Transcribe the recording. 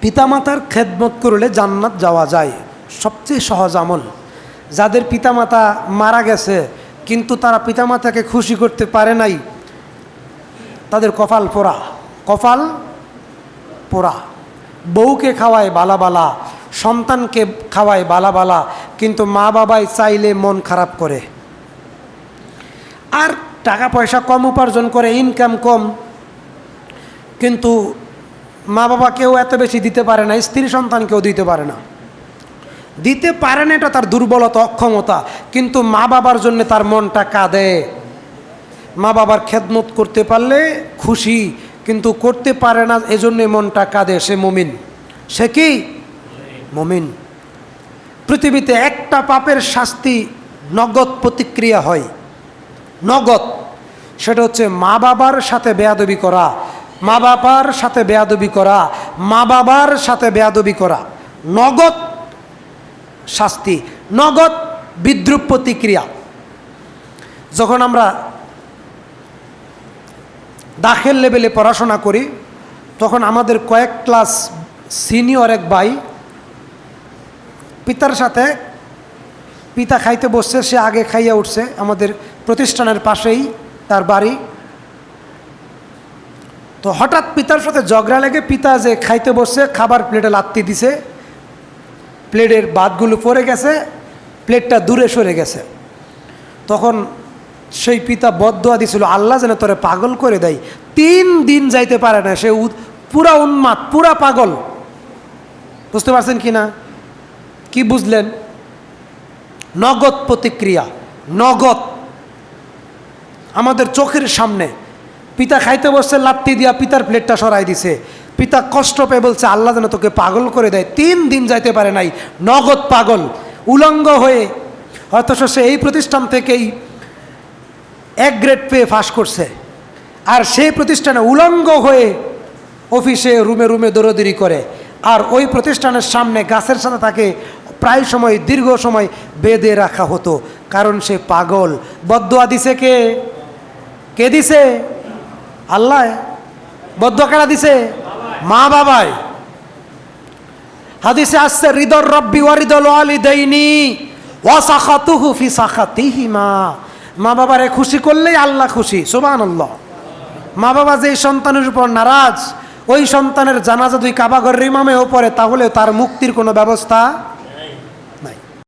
পিতামাতার খেদমত করলে জান্নাত যাওয়া যায়। সবচেয়ে সহজ আমল। যাদের পিতামাতা মারা গেছে, কিন্তু তারা পিতামাতাকে খুশি করতে পারে নাই, তাদের কপাল পোড়া। কপাল পোড়া। বউকে খাওয়ায় বালা বালা, সন্তানকে খাওয়ায় বালা বালা, কিন্তু মা বাবাই চাইলে মন খারাপ করে। আর টাকা পয়সা কম উপার্জন করে ইনকাম কম। কিন্তু মা বাবা কেউ এত বেশি দিতে পারে না, স্ত্রী সন্তান কেউ দিতে পারে না। দিতে পারে না এটা তার দুর্বলতা, অক্ষমতা, কিন্তু মা বাবার জন্য তার মনটা কাঁদে। মা বাবার খেদমত করতে পারলে খুশি, কিন্তু করতে পারে না, এজন্যে মনটা কাঁদে। সে মমিন। সে কি? মমিন। পৃথিবীতে একটা পাপের শাস্তি নগদ প্রতিক্রিয়া হয়। নগদ। সেটা হচ্ছে মা বাবার সাথে বেয়াদবি করা। মা বাবার সাথে বেয়াদবি করা, মা বাবার সাথে বেয়াদবি করা, নগদ শাস্তি, নগদ বিদ্রুপ প্রতিক্রিয়া। যখন আমরা দাখেল লেভেলে পড়াশোনা করি, তখন আমাদের কয়েক ক্লাস সিনিয়র এক ভাই পিতার সাথে পিতা খাইতে বসছে, সে আগে খাইয়া উঠছে। আমাদের প্রতিষ্ঠানের পাশেই তার বাড়ি। তো হঠাৎ পিতার সাথে ঝগড়া লেগে পিতা যে খাইতে বসছে, খাবার প্লেটে লাত্তি দিছে প্লেটের বাদগুলো পড়ে গেছে প্লেটটা দূরে সরে গেছে। তখন সেই পিতা বদয়া দিছিল, আল্লাহ যেন তোরে পাগল করে দেয়। তিন দিন যাইতে পারে না, সে পুরা উন্মাদ পুরা পাগল। বুঝতে পারছেন কি না? কি বুঝলেন? নগদ প্রতিক্রিয়া, নগদ। আমাদের চোখের সামনে পিতা খাইতে বসছে, লাত্তি দিয়া পিতার প্লেটটা সরাই দিছে। পিতা কষ্ট পেয়ে বলছে, আল্লাহ যেন তোকে পাগল করে দেয়। তিন দিন যাইতে পারে নাই, নগদ পাগল, উলঙ্গ হয়ে। অথচ সে এই প্রতিষ্ঠান থেকেই এক গ্রেড পেয়ে ফাঁস করছে। আর সেই প্রতিষ্ঠানে উলঙ্গ হয়ে অফিসে রুমে রুমে দৌড়দৌড়ি করে। আর ওই প্রতিষ্ঠানের সামনে গাছের সাথে তাকে প্রায় সময়, দীর্ঘ সময় বেঁধে রাখা হতো। কারণ সে পাগল। বদুয়া দিছে কে? কে দিছে? আল্লাহ বদ্ধ কেনা দিছে মা বাবায় হাদিসে আসছে হৃদর রব্বি ওয়ারিদল আলি দেইনি ওয়াসাখাতুহু ফি সাখাতিহিমা। মা বাবারে খুশি করলেই আল্লাহ খুশি, সুবহানাল্লাহ। মা বাবা যে সন্তানের উপর নারাজ, ওই সন্তানের জানাজা দুই কাবাগরের ইমামেও পড়ে, তাহলে তার মুক্তির কোনো ব্যবস্থা